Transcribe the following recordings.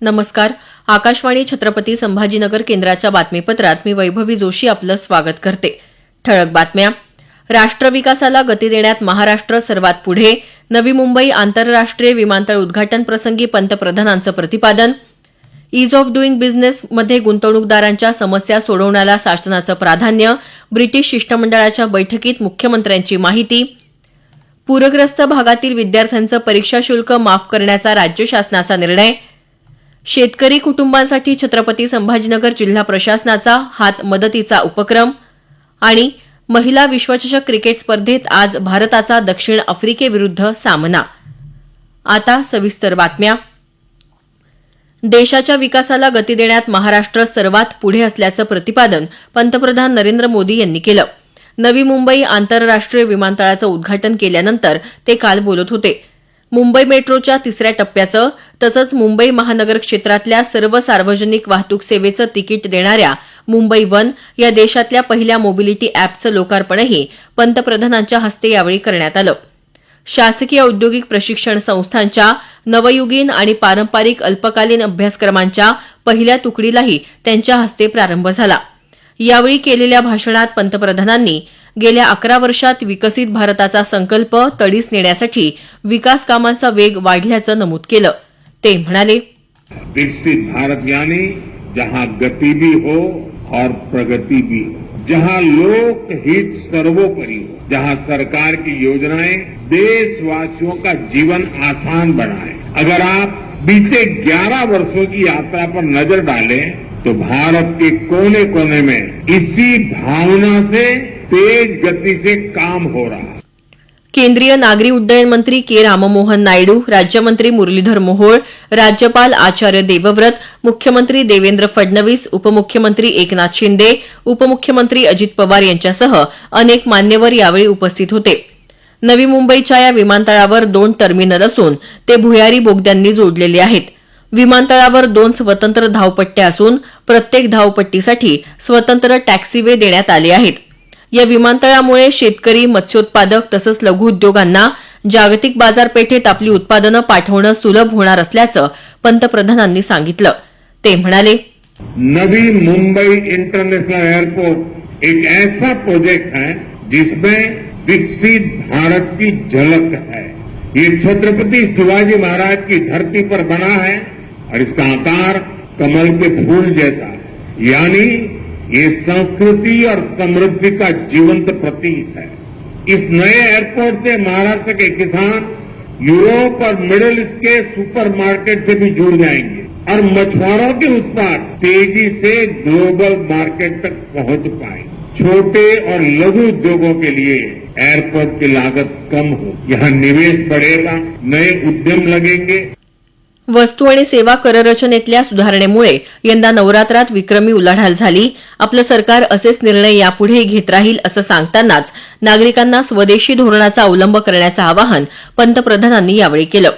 नमस्कार. आकाशवाणी छत्रपती संभाजीनगर केंद्राच्या बातमीपत्रात मी वैभवी जोशी आपलं स्वागत करते. ठळक बातम्या. राष्ट्रविकासाला गती देण्यात महाराष्ट्र सर्वात पुढे. नवी मुंबई आंतरराष्ट्रीय विमानतळ उद्घाटन प्रसंगी पंतप्रधानांचं प्रतिपादन. ईज ऑफ डुईंग बिझनेस मध्ये गुंतवणूकदारांच्या समस्या सोडवण्याला शासनाचं प्राधान्य. ब्रिटिश शिष्टमंडळाच्या बैठकीत मुख्यमंत्र्यांची माहिती. पूरग्रस्त भागातील विद्यार्थ्यांचं परीक्षा शुल्क माफ करण्याचा राज्य शासनाचा निर्णय. शेतकरी कुटुंबांसाठी छत्रपती संभाजीनगर जिल्हा प्रशासनाचा हात मदतीचा उपक्रम आणि महिला विश्वचषक क्रिकेट स्पर्धेत आज भारताचा दक्षिण आफ्रिकेविरुद्ध सामना. आता सविस्तर बातम्या. देशाच्या विकासाला गती देण्यात महाराष्ट्र सर्वात पुढे असल्याचं प्रतिपादन पंतप्रधान नरेंद्र मोदी यांनी केलं. नवी मुंबई आंतरराष्ट्रीय विमानतळाचं उद्घाटन केल्यानंतर ते काल बोलत होते. मुंबई मेट्रोच्या तिसऱ्या टप्प्याचं तसंच मुंबई महानगर क्षेत्रातल्या सर्व सार्वजनिक वाहतूक सेवेचं तिकीट देणाऱ्या मुंबई वन या देशातल्या पहिल्या मोबिलिटी अॅपचं लोकार्पणही पंतप्रधानांच्या हस्ते यावेळी करण्यात आलं. शासकीय औद्योगिक प्रशिक्षण संस्थांच्या नवयुगीन आणि पारंपरिक अल्पकालीन अभ्यासक्रमांच्या पहिल्या तुकडीलाही त्यांच्या हस्ते प्रारंभ झाला. यावेळी केलेल्या भाषणात पंतप्रधानांनी गेल्या अकरा वर्षात विकसित भारताचा संकल्प तडीस नेण्यासाठी विकास कामांचा वेग वाढल्याचं नमूद केलं. ते म्हणाले विकसित भारत यानी जहां गति भी हो और प्रगति भी हो। जहां लोक हित सर्वोपरि हो। जहां सरकार की योजनाएं देशवासियों का जीवन आसान बनाए। अगर आप बीते 11 वर्षों की यात्रा पर नजर डालें तो भारत के कोने कोने में इसी भावना से तेज गति से काम हो रहा है। केंद्रीय नागरी उड्डयन मंत्री के राममोहन नायडू राज्यमंत्री मुरलीधर मोहोळ राज्यपाल आचार्य देवव्रत मुख्यमंत्री देवेंद्र फडणवीस उपमुख्यमंत्री एकनाथ शिंदे उपमुख्यमंत्री अजित पवार यांच्यासह अनेक मान्यवर यावेळी उपस्थित होते. नवी मुंबईच्या या विमानतळावर दोन टर्मिनल असून ते भुयारी बोगद्यांनी जोडलेले आहेत. विमानतळावर दोन स्वतंत्र धावपट्ट्या असून प्रत्येक धावपट्टीसाठी स्वतंत्र टॅक्सीवे देण्यात आले आहेत. या विमानतळामुळे शेतकरी मत्स्योत्पादक तसंच लघुउद्योगांना जागतिक बाजारपेठेत आपली उत्पादनं पाठवणं सुलभ होणार असल्याचं पंतप्रधानांनी सांगितलं. ते म्हणाले नवी मुंबई इंटरनेशनल एयरपोर्ट एक ऐसा प्रोजेक्ट है जिसमें विकसित भारत की झलक है। ये छत्रपति शिवाजी महाराज की धरती पर बना है और इसका आकार कमल के फूल जैसा यानी ये संस्कृति और समृद्धि का जीवंत प्रतीक है। इस नए एयरपोर्ट से महाराष्ट्र के किसान यूरोप और मिडिल ईस्ट के सुपरमार्केट से भी जुड़ जाएँगे और मछुआरों के उत्पाद तेज़ी से ग्लोबल मार्केट तक पहुँच पाएँगे। छोटे और लघु उद्योगों के लिए एयरपोर्ट की लागत कम हो यहाँ निवेश बढ़ेगा, नए उद्यम लगेंगे वस्तू आणि सेवा कररचनेतल्या सुधारणेमुळे यंदा नवरात्रात विक्रमी उलाढाल झाली. आपलं सरकार असेच निर्णय यापुढेही घेत राहील असं सांगतानाच नागरिकांना स्वदेशी धोरणाचा अवलंब करण्याचं आवाहन पंतप्रधानांनी यावेळी केलं.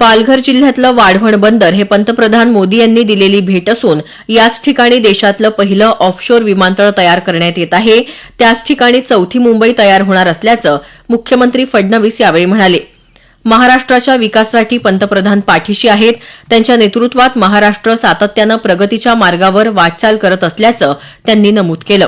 पालघर जिल्ह्यातलं वाढवण बंदर हे पंतप्रधान मोदी यांनी दिलेली भेट असून याच ठिकाणी देशातलं पहिलं ऑफशोर विमानतळ तयार करण्यात येत आहे. त्याच ठिकाणी चौथी मुंबई तयार होणार असल्याचं मुख्यमंत्री फडणवीस यावेळी म्हणाले. महाराष्ट्राच्या विकासासाठी पंतप्रधान पाठीशी आहेत. त्यांच्या नेतृत्वात महाराष्ट्र सातत्यानं प्रगतीच्या मार्गावर वाटचाल करत असल्याचं त्यांनी नमूद केलं.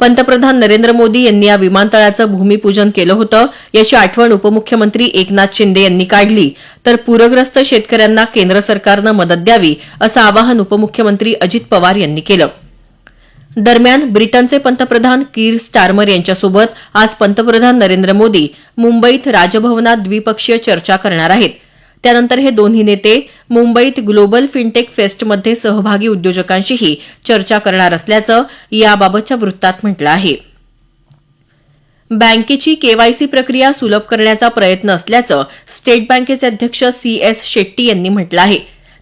पंतप्रधान नरेंद्र मोदी यांनी या विमानतळाचं भूमिपूजन केलं होतं. याची आठवण उपमुख्यमंत्री एकनाथ शिंदे यांनी काढली. तर पूरग्रस्त शेतकऱ्यांना केंद्र सरकारनं मदत द्यावी असं आवाहन उपमुख्यमंत्री अजित पवार यांनी केलं. दरम्यान ब्रिटनचे पंतप्रधान कीर स्टारमर यांच्यासोबत आज पंतप्रधान नरेंद्र मोदी मुंबईत राजभवनात द्विपक्षीय चर्चा करणार आहेत. त्यानंतर हे दोन्ही नेते मुंबईत ग्लोबल फिनटेक फेस्टमध्ये सहभागी उद्योजकांशीही चर्चा करणार असल्याचं याबाबतच्या वृत्तात म्हटलं आहे. बँकेची केवायसी प्रक्रिया सुलभ करण्याचा प्रयत्न असल्याचं स्टेट बँकेचे अध्यक्ष सी एस शेट्टी यांनी म्हटलं आहे.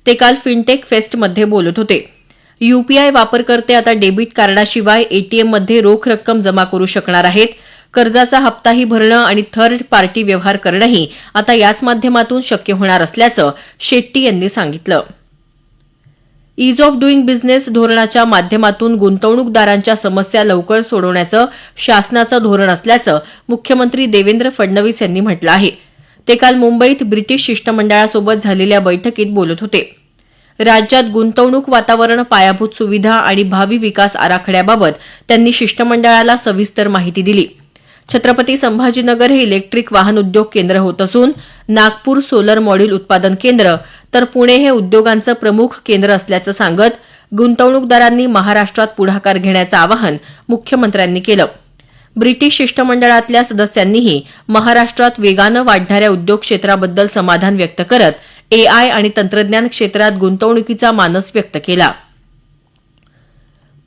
ते काल फिनटेक फेस्टमध्ये बोलत होते. यूपीआय वापरकर्ते आता डेबिट कार्डाशिवाय एटीएममध्ये रोख रक्कम जमा करू शकणार आहेत. कर्जाचा हप्ताही भरणं आणि थर्ड पार्टी व्यवहार करणंही आता याच माध्यमातून शक्य होणार असल्याचं शेट्टी यांनी सांगितलं. ईज ऑफ डुईंग बिझनेस धोरणाच्या माध्यमातून गुंतवणूकदारांच्या समस्या लवकर सोडवण्याचं शासनाचं धोरण असल्याचं मुख्यमंत्री देवेंद्र फडणवीस यांनी म्हटलं आहे. ते काल मुंबईत ब्रिटिश शिष्टमंडळासोबत झालेल्या बैठकीत बोलत होते. राज्यात गुंतवणूक वातावरण पायाभूत सुविधा आणि भावी विकास आराखड्याबाबत त्यांनी शिष्टमंडळाला सविस्तर माहिती दिली. छत्रपती संभाजीनगर हे इलेक्ट्रिक वाहन उद्योग केंद्र होत असून नागपूर सोलर मॉड्यूल उत्पादन केंद्र तर पुणे हे उद्योगांचं प्रमुख केंद्र असल्याचं सांगत गुंतवणूकदारांनी महाराष्ट्रात पुढाकार घेण्याचं आवाहन मुख्यमंत्र्यांनी केलं. ब्रिटिश शिष्टमंडळातल्या सदस्यांनीही महाराष्ट्रात वेगानं वाढणाऱ्या उद्योग क्षेत्राबद्दल समाधान व्यक्त करत एआय आणि तंत्रज्ञान क्षेत्रात गुंतवणुकीचा मानस व्यक्त केला.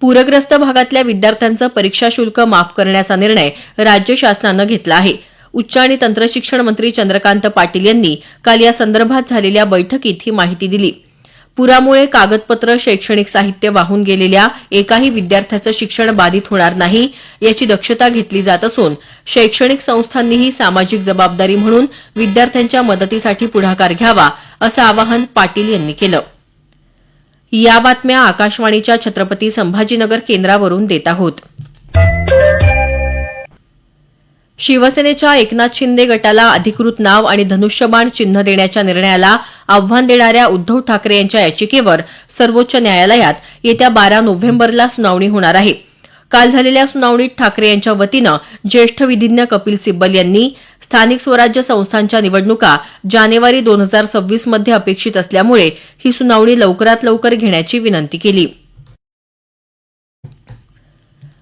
पूरग्रस्त भागातल्या विद्यार्थ्यांचं परीक्षा शुल्क माफ करण्याचा निर्णय राज्य शासनानं घेतला आहे. उच्च आणि तंत्रशिक्षण मंत्री चंद्रकांत पाटील यांनी काल या संदर्भात झालेल्या बैठकीत ही माहिती दिली. पुरामुळे कागदपत्र शैक्षणिक साहित्य वाहून गेलेल्या एकाही विद्यार्थ्याचं शिक्षण बाधित होणार नाही याची दक्षता घेतली जात असून शैक्षणिक संस्थांनीही सामाजिक जबाबदारी म्हणून विद्यार्थ्यांच्या मदतीसाठी पुढाकार घ्यावा असं आवाहन पाटील यांनी केलं. या बातम्या आकाशवाणीच्या छत्रपती संभाजीनगर केंद्रावरून देत आहोत. शिवसेनेच्या एकनाथ शिंदे गटाला अधिकृत नाव आणि धनुष्यबाण चिन्ह देण्याच्या निर्णयाला आव्हान देणाऱ्या उद्धव ठाकरे यांच्या याचिकेवर सर्वोच्च न्यायालयात येत्या बारा नोव्हेंबरला सुनावणी होणार आहे. काल झालेल्या सुनावणीत ठाकरे यांच्या वतीनं ज्येष्ठ विधीज्ञ कपिल सिब्बल यांनी स्थानिक स्वराज्य संस्थांच्या निवडणुका जानेवारी दोन हजार सव्वीसमध्ये अपेक्षित असल्यामुळे ही सुनावणी लवकरात लवकर घेण्याची विनंती केली.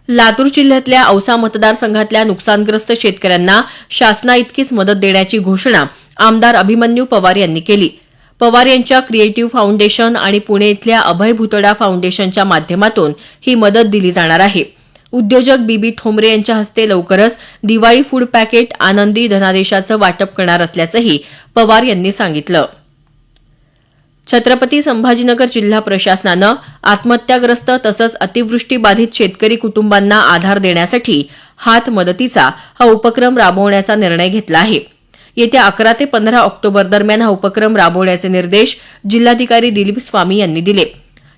लातूर जिल्ह्यातल्या औसा मतदारसंघातल्या नुकसानग्रस्त शेतकऱ्यांना शासनाइतकीच मदत देण्याची घोषणा आमदार अभिमन्यू पवार यांनी केली. पवार यांच्या क्रिएटिव्ह फाउंडेशन आणि पुणे इथल्या अभय भुतडा फाउंडेशनच्या माध्यमातून ही मदत दिली जाणार आहे. उद्योजक बीबी ठोंबरे यांच्या हस्ते लवकरच दिवाळी फूड पॅकेट आनंदी धनादेशाचं वाटप करणार असल्याचंही पवार यांनी सांगितलं. छत्रपती संभाजीनगर जिल्हा प्रशासनानं आत्महत्याग्रस्त तसंच अतिवृष्टीबाधित शेतकरी कुटुंबांना आधार देण्यासाठी हात मदतीचा हा उपक्रम राबवण्याचा निर्णय घेतला आहे. येत्या अकरा ते पंधरा ऑक्टोबर दरम्यान हा उपक्रम राबवण्याचे निर्देश जिल्हाधिकारी दिलीप स्वामी यांनी दिले.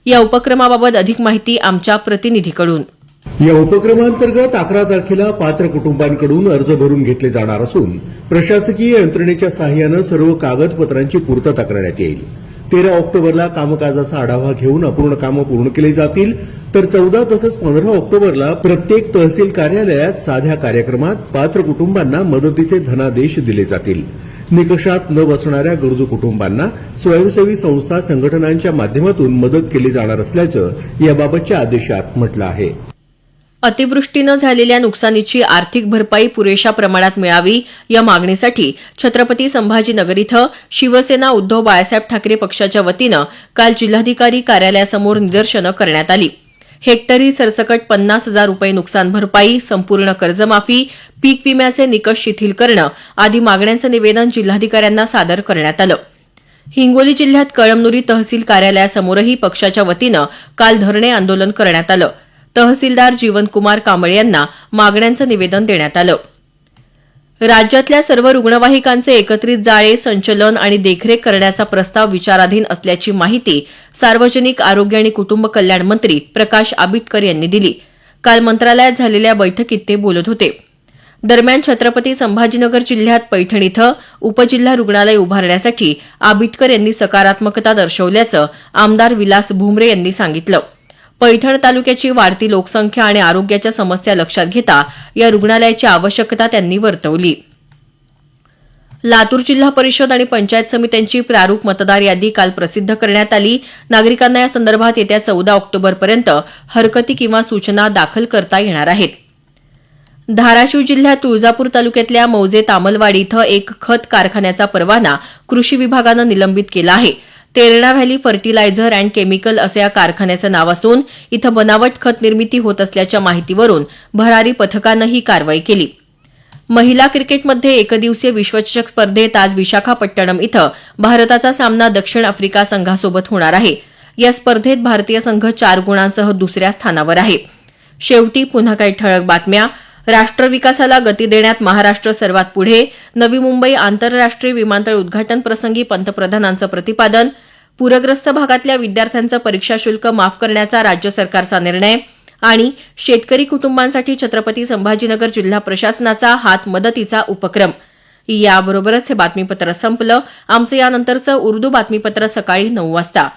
या उपक्रमाबाबत अधिक माहिती आमच्या प्रतिनिधीकडून. या उपक्रमांतर्गत अकरा तारखेला पात्र कुटुंबांकडून अर्ज भरून घेतले जाणार असून प्रशासकीय यंत्रणेच्या सहाय्यानं सर्व कागदपत्रांची पूर्तता करण्यात येईल. तेरा ऑक्टोबरला कामकाजाचा आढावा घेऊन अपूर्ण कामं पूर्ण केली जातील तर चौदा तसंच पंधरा ऑक्टोबरला प्रत्येक तहसील कार्यालयात साध्या कार्यक्रमात पात्र कुटुंबांना मदतीचे धनादेश दिले जातील. निकषात न बसणाऱ्या गरजू कुटुंबांना स्वयंसेवी संस्था संघटनांच्या माध्यमातून मदत केली जाणार असल्याचं याबाबतच्या आदेशात म्हटलं आहे. अतिवृष्टीनं झालेल्या नुकसानीची आर्थिक भरपाई पुरेशा प्रमाणात मिळावी या मागणीसाठी छत्रपती संभाजीनगर इथं शिवसेना उद्धव बाळासाहेब ठाकरे पक्षाच्या वतीनं काल जिल्हाधिकारी कार्यालयासमोर निदर्शनं करण्यात आली. हेक्टरी सरसकट पन्नास हजार रुपये नुकसान भरपाई संपूर्ण कर्जमाफी पीक विम्याचे निकष शिथिल करणं आदी मागण्यांचं निवेदन जिल्हाधिकाऱ्यांना सादर करण्यात आलं. हिंगोली जिल्ह्यात कळमनुरी तहसील कार्यालयासमोरही पक्षाच्या वतीनं काल धरणे आंदोलन करण्यात आलं. तहसीलदार जीवनकुमार कांबळे यांना मागण्यांचं निवेदन देण्यात आलं. राज्यातल्या सर्व रुग्णवाहिकांचे एकत्रित जाळे संचलन आणि देखरेख करण्याचा प्रस्ताव विचाराधीन असल्याची माहिती सार्वजनिक आरोग्य आणि कुटुंब कल्याण मंत्री प्रकाश आबिटकर यांनी दिली. काल मंत्रालयात झालेल्या बैठकीत ते बोलत होते. दरम्यान छत्रपती संभाजीनगर जिल्ह्यात पैठण इथं उपजिल्हा रुग्णालय उभारण्यासाठी आबिटकर यांनी सकारात्मकता दर्शवल्याचं आमदार विलास भुमरे यांनी सांगितलं. पैठण तालुक्याची वाढती लोकसंख्या आणि आरोग्याच्या समस्या लक्षात घेता या रुग्णालयाची आवश्यकता त्यांनी वर्तवली. लातूर जिल्हा परिषद आणि पंचायत समित्यांची प्रारूप मतदार यादी काल प्रसिद्ध करण्यात आली. नागरिकांना या संदर्भात येत्या चौदा ऑक्टोबरपर्यंत हरकती किंवा सूचना दाखल करता येणार आहेत. धाराशिव जिल्ह्यात तुळजापूर तालुक्यातल्या मौजे तामलवाडी इथं एक खत कारखान्याचा परवाना कृषी विभागानं निलंबित केला आहे. Terna valley fertiliser and chemical असं या कारखान्याचं नाव असून इथं बनावट खत निर्मिती होत असल्याच्या माहितीवरून भरारी पथकानं ही कारवाई केली. महिला क्रिकेटमध्ये एकदिवसीय विश्वचषक स्पर्धेत आज विशाखापट्टणम इथं भारताचा सामना दक्षिण आफ्रिका संघासोबत होणार आहे. या स्पर्धेत भारतीय संघ चार गुणांसह दुसऱ्या स्थानावर आहे. शेवटी पुन्हा काही ठळक बातम्या. राष्ट्रविकासाला गती देण्यात महाराष्ट्र सर्वात पुढे. नवी मुंबई आंतरराष्ट्रीय विमानतळ उद्घाटन प्रसंगी पंतप्रधानांचं प्रतिपादन. पूरग्रस्त भागातल्या विद्यार्थ्यांचं परीक्षा शुल्क माफ करण्याचा राज्य सरकारचा निर्णय. आणि शेतकरी कुटुंबांसाठी छत्रपती संभाजीनगर जिल्हा प्रशासनाचा हात मदतीचा उपक्रम. याबरोबरच हे बातमीपत्र संपलं. आमचं यानंतरचं उर्दू बातमीपत्र सकाळी नऊ वाजता.